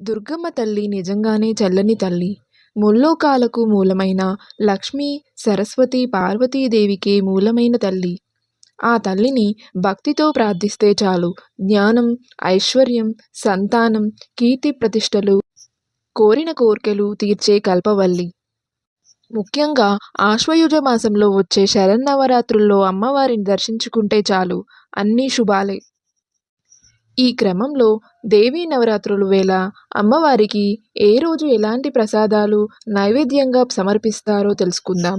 దుర్గమ్మ తల్లి నిజంగానే చల్లని తల్లి. ముల్లోకాలకు మూలమైన లక్ష్మీ సరస్వతి పార్వతీదేవికే మూలమైన తల్లి. ఆ తల్లిని భక్తితో ప్రార్థిస్తే చాలు. జ్ఞానం ఐశ్వర్యం సంతానం కీర్తి ప్రతిష్టలు కోరిన కోర్కెలు తీర్చే కల్పవల్లి. ముఖ్యంగా ఆశ్వయుజ మాసంలో వచ్చే శరన్నవరాత్రుల్లో అమ్మవారిని దర్శించుకుంటే చాలు. అన్నీ శుభాలే. ఈ క్రమంలో దేవీ నవరాత్రులు వేళ అమ్మవారికి ఏ రోజు ఎలాంటి ప్రసాదాలు నైవేద్యంగా సమర్పిస్తారో తెలుసుకుందాం.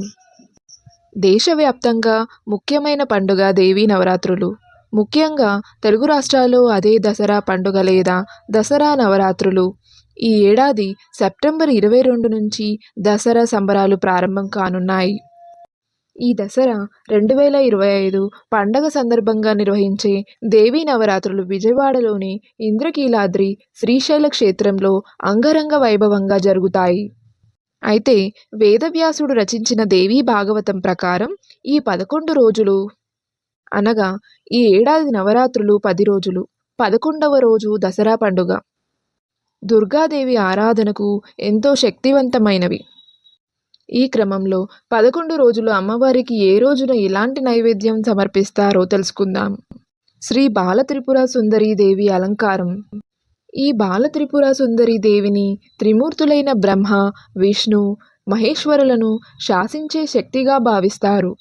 దేశవ్యాప్తంగా ముఖ్యమైన పండుగ దేవీ నవరాత్రులు. ముఖ్యంగా తెలుగు రాష్ట్రాల్లో అదే దసరా పండుగ లేదా దసరా నవరాత్రులు. ఈ ఏడాది సెప్టెంబర్ ఇరవై రెండు నుంచి దసరా సంబరాలు ప్రారంభం కానున్నాయి. ఈ దసరా రెండు వేల ఇరవై ఐదు పండగ సందర్భంగా నిర్వహించే దేవీ నవరాత్రులు విజయవాడలోని ఇంద్రకీలాద్రి శ్రీశైల క్షేత్రంలో అంగరంగ వైభవంగా జరుగుతాయి. అయితే వేదవ్యాసుడు రచించిన దేవీ భాగవతం ప్రకారం ఈ పదకొండు రోజులు. అనగా ఈ ఏడాది నవరాత్రులు పది రోజులు పదకొండవ రోజు దసరా పండుగ. దుర్గాదేవి ఆరాధనకు ఎంతో శక్తివంతమైనవి. ఈ క్రమంలో పదకొండు రోజులు అమ్మవారికి ఏ రోజున ఎలాంటి నైవేద్యం సమర్పిస్తారో తెలుసుకుందాం. శ్రీ బాలత్రిపుర సుందరీదేవి సుందరీ దేవి అలంకారం. ఈ బాలత్రిపుర సుందరీ దేవిని త్రిమూర్తులైన బ్రహ్మ విష్ణు మహేశ్వరులను శాసించే శక్తిగా భావిస్తారు.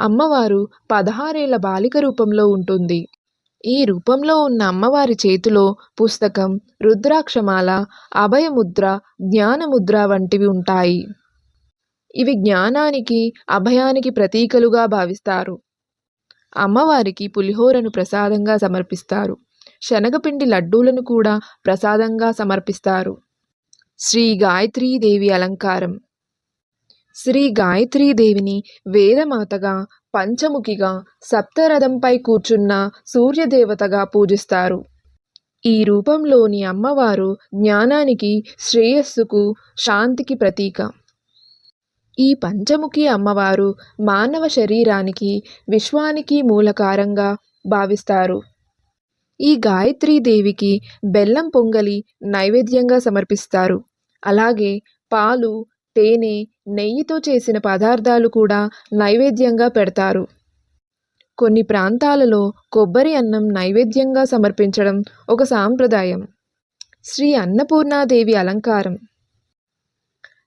అమ్మవారు పదహారేళ్ళ బాలిక రూపంలో ఉంటుంది. ఈ రూపంలో ఉన్న అమ్మవారి చేతిలో పుస్తకం రుద్రాక్షమాల అభయముద్ర జ్ఞానముద్ర వంటివి ఉంటాయి. ఇవి జ్ఞానానికి అభయానికి ప్రతీకలుగా భావిస్తారు. అమ్మవారికి పులిహోరను ప్రసాదంగా సమర్పిస్తారు. శనగపిండి లడ్డూలను కూడా ప్రసాదంగా సమర్పిస్తారు. శ్రీ దేవి అలంకారం. శ్రీ దేవిని వేదమాతగా పంచముఖిగా సప్తరథంపై కూర్చున్న సూర్యదేవతగా పూజిస్తారు. ఈ రూపంలోని అమ్మవారు జ్ఞానానికి శ్రేయస్సుకు శాంతికి ప్రతీక. ఈ పంచముఖి అమ్మవారు మానవ శరీరానికి విశ్వానికి మూలకారంగా భావిస్తారు. ఈ దేవికి బెల్లం పొంగలి నైవేద్యంగా సమర్పిస్తారు. అలాగే పాలు తేనె నెయ్యితో చేసిన పదార్థాలు కూడా నైవేద్యంగా పెడతారు. కొన్ని ప్రాంతాలలో కొబ్బరి అన్నం నైవేద్యంగా సమర్పించడం ఒక సాంప్రదాయం. శ్రీ అన్నపూర్ణాదేవి అలంకారం.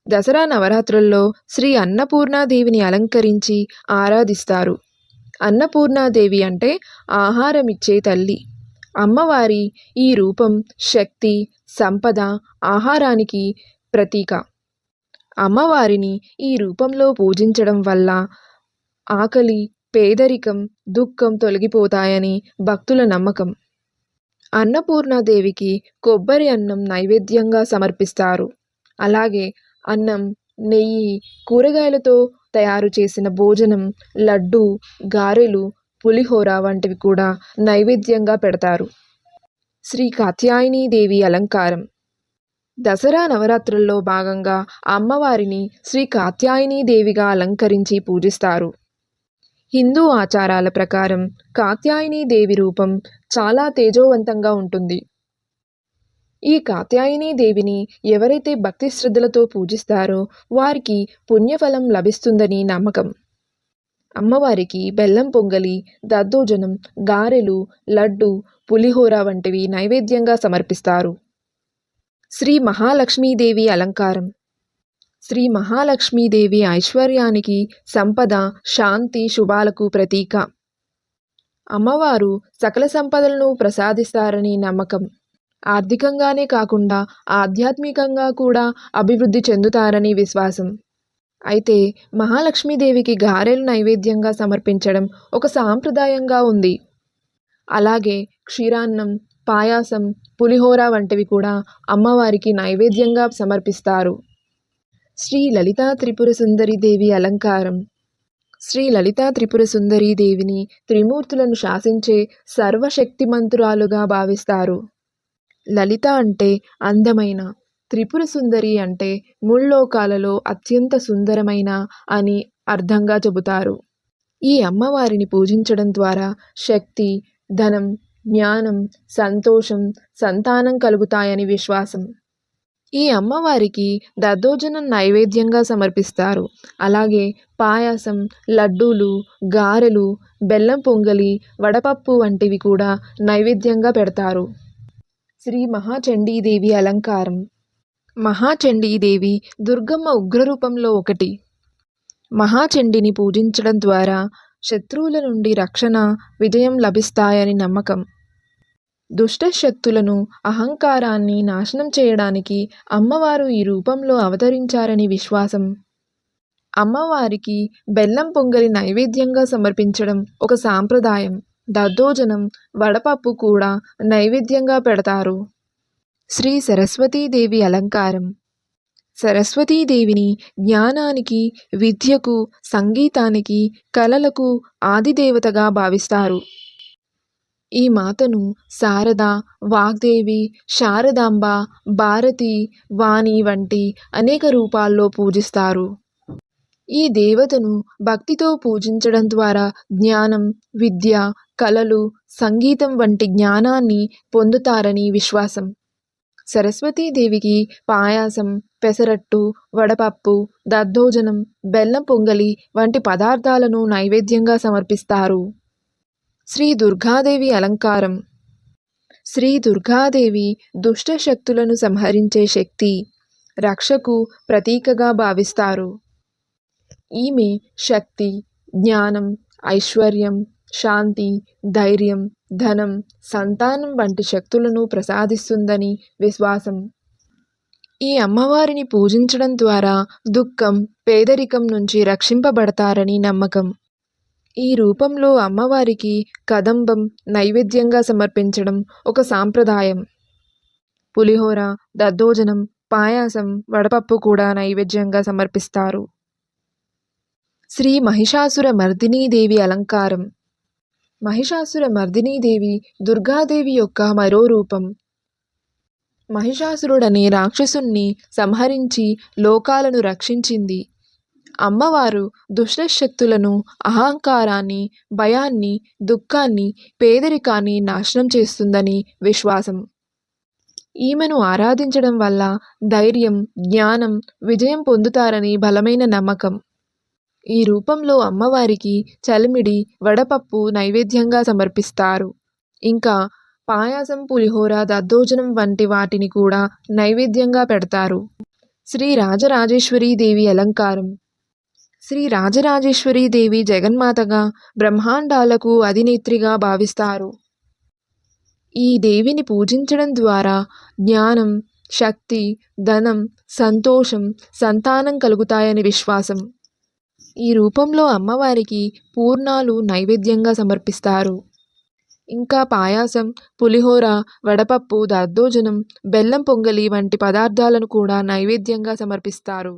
దసరా నవరాత్రుల్లో శ్రీ అన్నపూర్ణాదేవిని అలంకరించి ఆరాధిస్తారు. అన్నపూర్ణాదేవి అంటే ఆహారం ఇచ్చే తల్లి. అమ్మవారి ఈ రూపం శక్తి సంపద ఆహారానికి ప్రతీక. అమ్మవారిని ఈ రూపంలో పూజించడం వల్ల ఆకలి పేదరికం దుఃఖం తొలగిపోతాయని భక్తుల నమ్మకం. అన్నపూర్ణాదేవికి కొబ్బరి అన్నం నైవేద్యంగా సమర్పిస్తారు. అలాగే అన్నం నెయ్యి కూరగాయలతో తయారు చేసిన భోజనం లడ్డు గారెలు పులిహోర వంటివి కూడా నైవేద్యంగా పెడతారు. శ్రీ కాత్యాయనీదేవి అలంకారం. దసరా నవరాత్రుల్లో భాగంగా అమ్మవారిని శ్రీ కాత్యాయనీదేవిగా అలంకరించి పూజిస్తారు. హిందూ ఆచారాల ప్రకారం కాత్యాయనీదేవి రూపం చాలా తేజోవంతంగా ఉంటుంది. ఈ కాత్యాయని దేవిని ఎవరైతే భక్తి శ్రద్ధలతో పూజిస్తారో వారికి పుణ్యఫలం లభిస్తుందని నమ్మకం. అమ్మవారికి బెల్లం పొంగలి దద్దోజనం గారెలు లడ్డు పులిహోర వంటివి నైవేద్యంగా సమర్పిస్తారు. శ్రీ మహాలక్ష్మీదేవి అలంకారం. శ్రీ మహాలక్ష్మీదేవి ఐశ్వర్యానికి సంపద శాంతి శుభాలకు ప్రతీక. అమ్మవారు సకల సంపదలను ప్రసాదిస్తారని నమ్మకం. ఆర్థికంగానే కాకుండా ఆధ్యాత్మికంగా కూడా అభివృద్ధి చెందుతారని విశ్వాసం. అయితే మహాలక్ష్మీదేవికి గారెలు నైవేద్యంగా సమర్పించడం ఒక సాంప్రదాయంగా ఉంది. అలాగే క్షీరాన్నం పాయాసం పులిహోర వంటివి కూడా అమ్మవారికి నైవేద్యంగా సమర్పిస్తారు. శ్రీ లలితా త్రిపుర సుందరి దేవి అలంకారం. శ్రీ లలితా త్రిపుర సుందరీ దేవిని త్రిమూర్తులను శాసించే సర్వశక్తిమంతురాలుగా భావిస్తారు. లలిత అంటే అందమైన త్రిపుర సుందరి అంటే ముల్లోకాలలో అత్యంత సుందరమైన అని అర్థంగా చెబుతారు. ఈ అమ్మవారిని పూజించడం ద్వారా శక్తి ధనం జ్ఞానం సంతోషం సంతానం కలుగుతాయని విశ్వాసం. ఈ అమ్మవారికి దద్దోజనం నైవేద్యంగా సమర్పిస్తారు. అలాగే పాయసం లడ్డూలు గారెలు బెల్లం పొంగలి వడపప్పు వంటివి కూడా నైవేద్యంగా పెడతారు. శ్రీ మహాచండీదేవి అలంకారం. మహాచండీదేవి దుర్గమ్మ ఉగ్రరూపంలో ఒకటి. మహాచండిని పూజించడం ద్వారా శత్రువుల నుండి రక్షణ విజయం లభిస్తాయని నమ్మకం. దుష్ట శక్తులను అహంకారాన్ని నాశనం చేయడానికి అమ్మవారు ఈ రూపంలో అవతరించారని విశ్వాసం. అమ్మవారికి బెల్లం పొంగలి నైవేద్యంగా సమర్పించడం ఒక సాంప్రదాయం. దద్దోజనం వడపప్పు కూడా నైవేద్యంగా పెడతారు. శ్రీ సరస్వతీదేవి అలంకారం. సరస్వతీదేవిని జ్ఞానానికి విద్యకు సంగీతానికి కళలకు ఆదిదేవతగా భావిస్తారు. ఈ మాతను శారద వాగ్దేవి శారదాంబ భారతి వాణి వంటి అనేక రూపాల్లో పూజిస్తారు. ఈ దేవతను భక్తితో పూజించడం ద్వారా జ్ఞానం విద్య కళలు సంగీతం వంటి జ్ఞానాన్ని పొందుతారని విశ్వాసం. సరస్వతీదేవికి పాయాసం పెసరట్టు వడపప్పు దద్దోజనం బెల్లం పొంగలి వంటి పదార్థాలను నైవేద్యంగా సమర్పిస్తారు. శ్రీ దుర్గాదేవి అలంకారం. శ్రీ దుర్గాదేవి దుష్ట శక్తులను సంహరించే శక్తి రక్షకు ప్రతీకగా భావిస్తారు. ఈమె శక్తి జ్ఞానం ఐశ్వర్యం శాంతి ధైర్యం ధనం సంతానం వంటి శక్తులను ప్రసాదిస్తుందని విశ్వాసం. ఈ అమ్మవారిని పూజించడం ద్వారా దుఃఖం పేదరికం నుంచి రక్షింపబడతారని నమ్మకం. ఈ రూపంలో అమ్మవారికి కదంబం నైవేద్యంగా సమర్పించడం ఒక సాంప్రదాయం. పులిహోర దద్దోజనం పాయాసం వడపప్పు కూడా నైవేద్యంగా సమర్పిస్తారు. శ్రీ మహిషాసుర మర్దినీదేవి అలంకారం. మహిషాసుర మర్దినీదేవి దుర్గాదేవి యొక్క మరో రూపం. మహిషాసురుడనే రాక్షసుణ్ణి సంహరించి లోకాలను రక్షించింది. అమ్మవారు దుష్టశక్తులను అహంకారాన్ని భయాన్ని దుఃఖాన్ని పేదరికాన్ని నాశనం చేస్తుందని విశ్వాసం. ఈమెను ఆరాధించడం వల్ల ధైర్యం జ్ఞానం విజయం పొందుతారని బలమైన నమ్మకం. ఈ రూపంలో అమ్మవారికి చలిమిడి వడపప్పు నైవేద్యంగా సమర్పిస్తారు. ఇంకా పాయాసం పులిహోర దద్దోజనం వంటి వాటిని కూడా నైవేద్యంగా పెడతారు. శ్రీ రాజరాజేశ్వరీదేవి అలంకారం. శ్రీ రాజరాజేశ్వరీదేవి జగన్మాతగా బ్రహ్మాండాలకు అధినేత్రిగా భావిస్తారు. ఈ దేవిని పూజించడం ద్వారా జ్ఞానం శక్తి ధనం సంతోషం సంతానం కలుగుతాయని విశ్వాసం. ఈ రూపంలో అమ్మవారికి పూర్ణాలు నైవేద్యంగా సమర్పిస్తారు. ఇంకా పాయాసం పులిహోర వడపప్పు దద్దోజనం బెల్లం పొంగలి వంటి పదార్థాలను కూడా నైవేద్యంగా సమర్పిస్తారు.